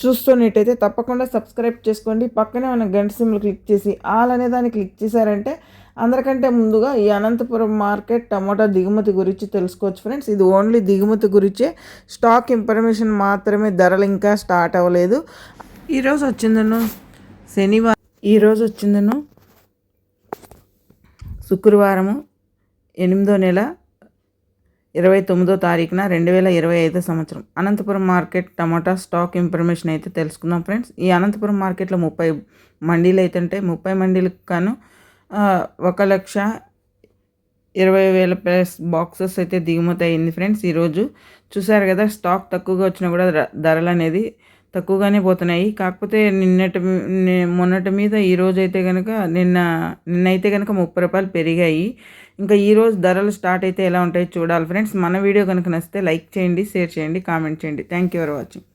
చూస్తున్నట్టయితే తప్పకుండా సబ్స్క్రైబ్ చేసుకోండి. పక్కనే మన గంట సిమ్లు క్లిక్ చేసి ఆల్ అనే దాన్ని క్లిక్ చేశారంటే అందరికంటే ముందుగా ఈ అనంతపురం మార్కెట్ టమాటా దిగుమతి గురించి తెలుసుకోవచ్చు ఫ్రెండ్స్. ఇది ఓన్లీ దిగుమతి గురించే. స్టాక్ ఇన్ఫర్మేషన్ మాత్రమే ధరలు ఇంకా స్టార్ట్ అవ్వలేదు. ఈరోజు వచ్చిందను శనివారం. ఈరోజు వచ్చిందను శుక్రవారము ఎనిమిదో నెల ఇరవై తొమ్మిదో తారీఖున రెండు వేల ఇరవై ఐదో సంవత్సరం. Anantapuram market tomato stock information అయితే తెలుసుకుందాం ఫ్రెండ్స్. ఈ అనంతపురం మార్కెట్లో ముప్పై మండీలు అయితే ఉంటాయి. ముప్పై మండీలకు కాను ఒక లక్ష ఇరవై వేల ప్లస్ బాక్సెస్ అయితే దిగుమతి అయింది ఫ్రెండ్స్. ఈరోజు చూసారు కదా స్టాక్ తక్కువగా వచ్చినా కూడా ధరలు అనేది తక్కువగానే పోతున్నాయి. కాకపోతే నిన్నటి మొన్నటి మీద ఈరోజు అయితే కనుక నిన్న నిన్నైతే కనుక ముప్పై రూపాయలు పెరిగాయి. ఇంకా ఈరోజు ధరలు స్టార్ట్ అయితే ఎలా ఉంటాయో చూడాలి ఫ్రెండ్స్. మన వీడియో కనుక నచ్చితే లైక్ చేయండి షేర్ చేయండి కామెంట్ చేయండి. Thank you for watching.